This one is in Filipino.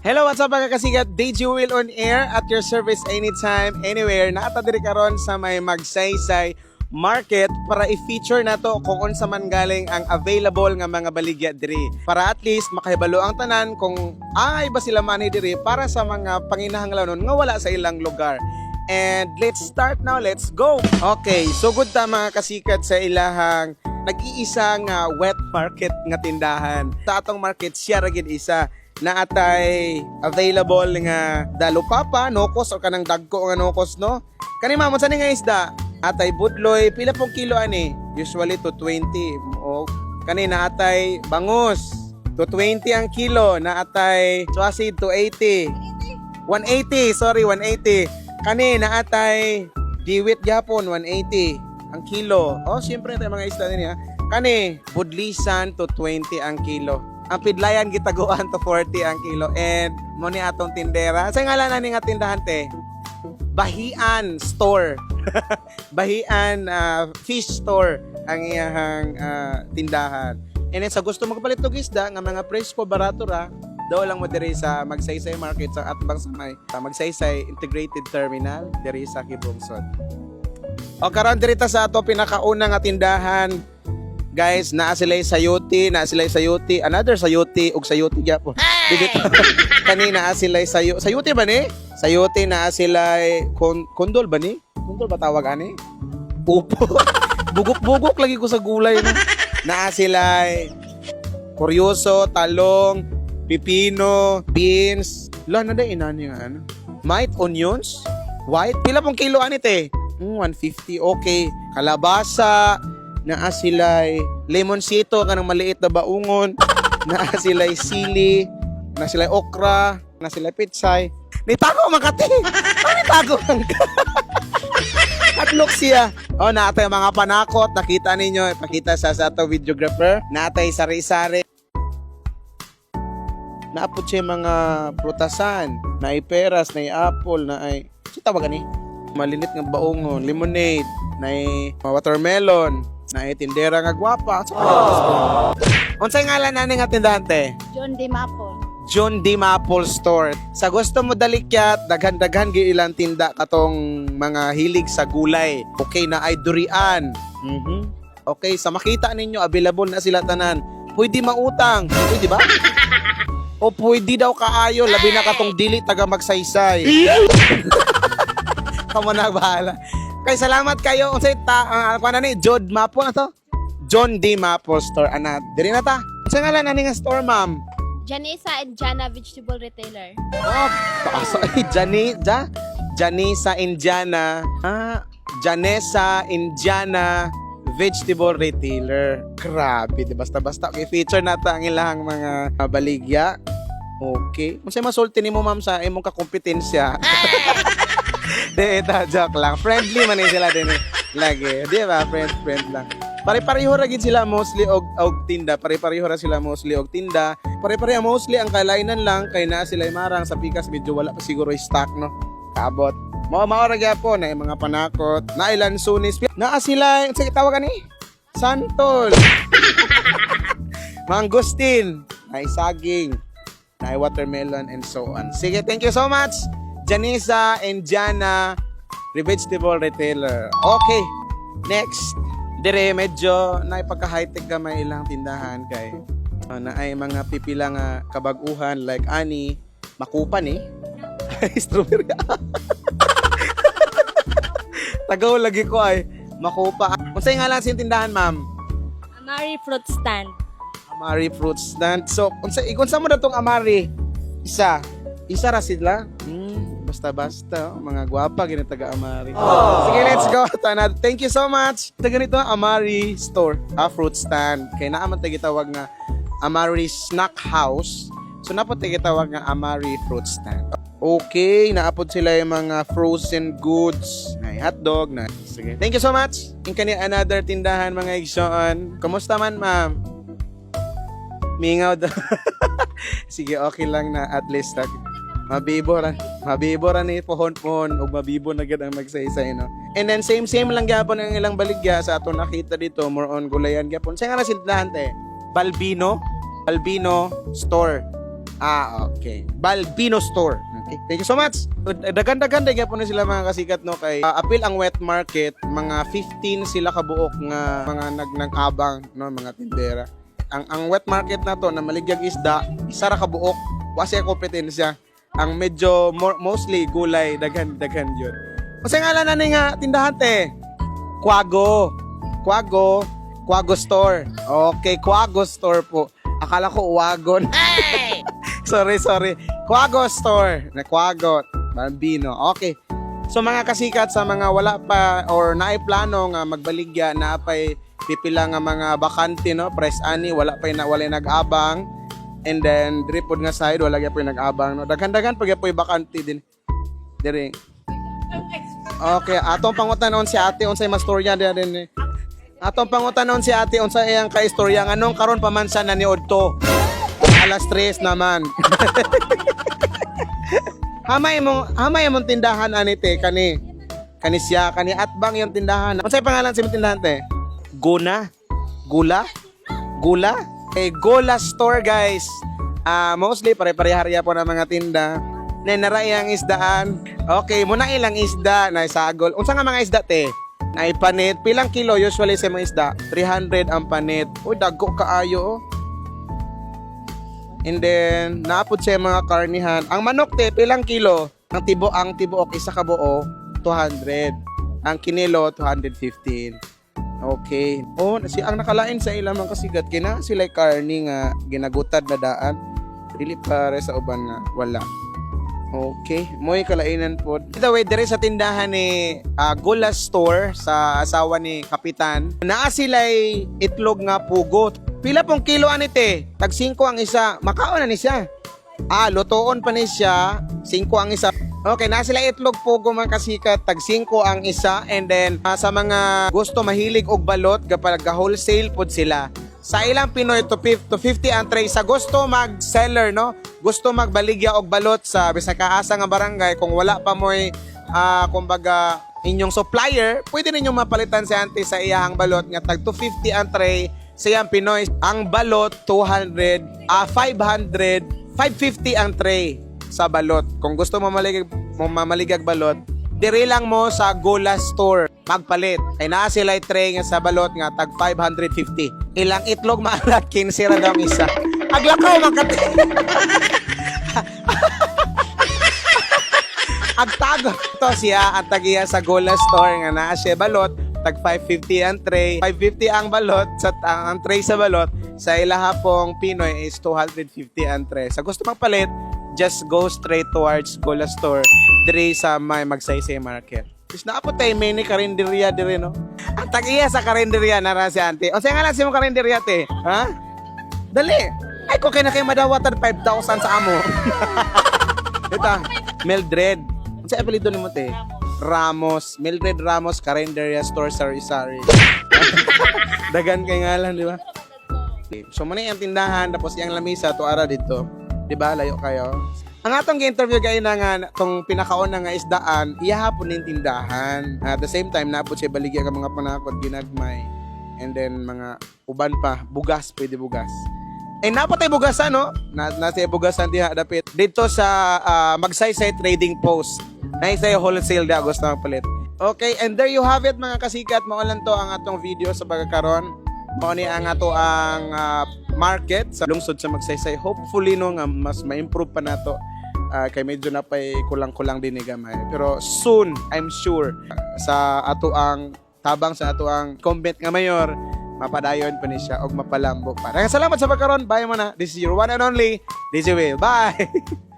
Hello, what's up mga kasigat? DJ Will on air at your service anytime, anywhere. Nakatadiri karon sa may magsaysay market para i-feature na to kung unsa man galing ang available nga mga baligya diri. Para at least makahibalo ang tanan kung ay ba sila mani diri para sa mga panginahanglanon nga wala sa ilang lugar. And let's start now, let's go! Okay, so good ta mga kasikat sa ilahang nag-iisa nga wet market nga tindahan. Sa atong market, siya ra gid isa na atay available nga dalupapa, nokos o kanang dagko nga nokos no. Kani mamo sa nga isda, atay budloy pila pong kilo ani? Usually to 20 o kani na atay bangus to 20 ang kilo na atay swasid to 80. 180, sorry, 180. Kani na atay diwit gyapon 180 ang kilo. Oh, siyempre tayo mga isda din ha. Kani budlisan to 20 ang kilo. Ang pidlayan gitaguan to 40 ang kilo and mo ni atong tindera. Sa ngalan ni nga tindahan te? Bahian Store. Bahian ah, Fish Store ang iyahang ah, tindahan. And then sa gusto magpalit og isda nga mga presko barato ra, daw lang mo diri sa Magsaysay Market sa atbang sa may sa Magsaysay Integrated Terminal diri sa Kibungsod. O karon diri ta sa ato pinakauna nga tindahan. Guys, naa sila sa sayuti, naa sila sa sayuti, another sayuti ug sayuti gyapon. To. Kanina naa sila sa sayuti ba ni? Sayuti naa sila kon, kondol ba ni? Kondol ba tawag ani? Upo. Bugok-bugok lagi ko sa gulay no. Naa sila kuryoso, talong, pipino, beans. La na day inani nga ano. Might onions, white. Pila pong kilo anit eh? Mm, 150, okay. Kalabasa, naa sila'y lemonsito, kanang maliit na baungon, naa sila'y sili, na sila'y okra, na sila'y pitsay. Nitago makati! Ano nitago man ka? At look siya. Oh, natay mga panakot. Nakita ninyo, pakita sa sa ato videographer. Natay sari-sari. Naapot siya mga prutasan. Na peras, na apple, na ay... Sa tawagan ni? Malinit nga baongon, lemonade, na watermelon, na tindera nga gwapa. Unsay ngalan na nga tindahan te? John D. Maple. John D. Maple Store. Sa gusto mo dalikyat, daghan-daghan ilang tinda katong mga hilig sa gulay. Okay na ay durian. Mhm. Okay, sa makita ninyo, available na sila tanan. Pwede mautang. Pwede ba? o pwede daw kaayo, labi na katong dili taga magsaysay. Kamo na bahala. Kay salamat kayo. Unsay ta, uh, na ni Jod Maple na to? John D. Maple Store. Ana, diri na ta. Sa ngalan na nga store, ma'am? Janessa and Jana Vegetable Retailer. Oh, taas ay Jani, ja, Janisa Indiana. Ah, Janessa Indiana vegetable retailer. Grabe, di basta-basta. Okay, feature nata ang ilang mga baligya. Okay. Sa'yo masulti ni mo, ma'am, sa imong kakompetensya. Di, ito, joke lang. Friendly man eh sila din eh. Lagi. Di ba? Friend, friend lang. Pare-pareho ra gid sila mostly og og tinda. Pare-pareho ra sila mostly og tinda. Pare-pareho mostly ang kalainan lang kay naa sila marang sa pikas medyo wala pa siguro stock no. Kaabot. Mao mao ra gyapon na mga panakot. Na ilan sunis. Naa sila sige tawagan ni Santol. Mangustin. Ay saging. Ay watermelon and so on. Sige, thank you so much. Janisa and Jana, vegetable retailer. Okay, next. Dire medyo naipagka high-tech ka may ilang tindahan kay uh, na ay mga pipila nga kabaguhan like ani makupan eh. Strawberry. Tagaw lagi ko ay makupa. Unsay nga lang sin tindahan, ma'am? Amari Fruit Stand. Amari fruit stand. So, unsa ikunsa mo datong Amari? Isa. Isa ra sila. Hmm, basta-basta oh, mga gwapa gini taga Amari. Sige, let's go. Tana. Thank you so much. Sa ganito ang Amari store, ah, fruit stand. Kay naa man tayo gitawag nga Amari Snack House. So napot tayo gitawag nga Amari fruit stand. Okay, naapod sila yung mga frozen goods. Na hotdog na. Sige. Thank you so much. Yung kani another tindahan mga igsoon. Kumusta man, ma'am? Mingaw daw. Sige, okay lang na at least nag mabibo ra. Mabibo ra ni pohon-pohon ug mabibo na gid ang magsaysay no. And then same same lang gyapon ang ilang baligya sa ato nakita dito more on gulayan gyapon. Sa nga sindahan te? Balbino, Balbino store. Ah, okay. Balbino Store. Okay. Thank you so much. Dagan-dagan dagyan po na sila mga kasikat no kay uh, apil ang wet market, mga 15 sila kabuok nga mga nag nag-abang no mga tindera. Ang ang wet market na to na maligyag isda, isa ra kabuok, wa siya kompetensya. Ang medyo more, mostly gulay daghan-daghan yun. Kasi nga na ni nga tindahan te. Quago. Quago. Quago Store. Okay, Quago Store po. Akala ko Wagon. sorry, sorry. Quago Store. Na Quago. Bambino. Okay. So mga kasikat sa mga wala pa or naay plano nga magbaligya na pay pipila nga mga bakante no press ani wala pa na wala nag-abang and then diri pod nga side wala gyud nag-abang no daghan-daghan pag po'y bakante din diri Okay, atong pangutanon si ate unsay mastorya dia din. eh. Atong pangutanon si ate unsa iyang kaistorya nganong karon pa man sa naniod to. Alas 3 naman. hamay mo hamay mong tindahan ani te kani kani siya kani atbang yung tindahan. Unsay pangalan sa imong tindahan te? Guna? Gula? Gula? Eh, Gola Store guys. Ah, mostly pare-pareharya po ng mga tinda. Na naray ang isdaan. Okay, muna ilang isda na isagol. Unsa nga mga isda te? Na panit. Pilang kilo usually sa mga isda? 300 ang panit. Uy, dagko kaayo oh. And then, naapod siya mga karnihan. Ang manok te, pilang kilo? Ang tibo, ang tibuok isa ka buo, 200. Ang kinilo, 215. Okay. Oh, si ang nakalain sa ilang mga kasigat kina sila karni nga ginagutad na daan. Dili pare sa uban nga wala. Okay, mo'y kalainan po. By the way, dire sa tindahan ni ah, Gula Store sa asawa ni Kapitan, naa sila'y itlog nga pugot. Pila pong kilo anite? Tag 5 ang isa. Makaon na ni siya. Ah, lutoon pa ni siya. 5 ang isa. Okay, na sila itlog pugo mga kasikat. Tag 5 ang isa. And then, ah, sa mga gusto mahilig og balot, kapag wholesale pod sila. Sa ilang Pinoy to 50, to 50 ang tray. Sa gusto mag-seller, no? Gusto magbaligya og balot sa bisag kaasa nga barangay kung wala pa mo'y ah, kumbaga inyong supplier, pwede ninyong mapalitan si auntie sa iyahang balot nga tag 250 ang tray sa iyang Pinoy. Ang balot 200, ah 500, 550 ang tray sa balot. Kung gusto mo mamaligag, mo mamaligag balot, diri lang mo sa Gola Store magpalit. Ay naa sila tray nga sa balot nga tag 550. Ilang itlog maalat 15 ra daw ang isa. Aglakaw magkat Agtago to siya at tagiya sa Gola Store nga naa siya balot tag 550 ang tray 550 ang balot sa ang tray sa balot sa ilaha pong Pinoy is 250 ang tray sa gusto magpalit just go straight towards Gola Store diri sa may magsaysay market. Is naapot tayo mini karinderya diri no? Ang tagiya sa karinderya na ra si ante o sa nga lang si mo karinderya te. Ha? Dali. Ay ko kay na kay madawatan 5,000 sa amo. Ito Mildred. Sa apelido ni mo te. Ramos. Mildred Ramos Carinderia Store Sari Sari dagan kay ngalan di ba? So muna yung tindahan tapos yung lamisa to ara dito di ba? Layo kayo. Ang atong gi-interview kayo na nga tong pinakauna nga isdaan iyahapon ning tindahan. At the same time napod siya baligya ka mga panakot ginagmay. And then mga uban pa bugas pwede bugas. Eh napatay bugasan no? Na nasa bugasan diha dapit. Dito sa ah, Magsaysay Trading Post. Na isa wholesale da gusto palit. Okay and there you have it mga kasikat. Mao lang to ang atong video sa pagkakaron ni ang ato ang ah, market sa lungsod sa Magsaysay hopefully no nga mas ma-improve pa nato Ah, kay medyo na pay kulang-kulang din ni gamay pero soon I'm sure sa ato ang tabang sa ato ang comment nga mayor mapadayon pa ni siya og mapalambo pa. Salamat sa pagkaron. Bye mo na. This is your one and only DJ Will. Bye.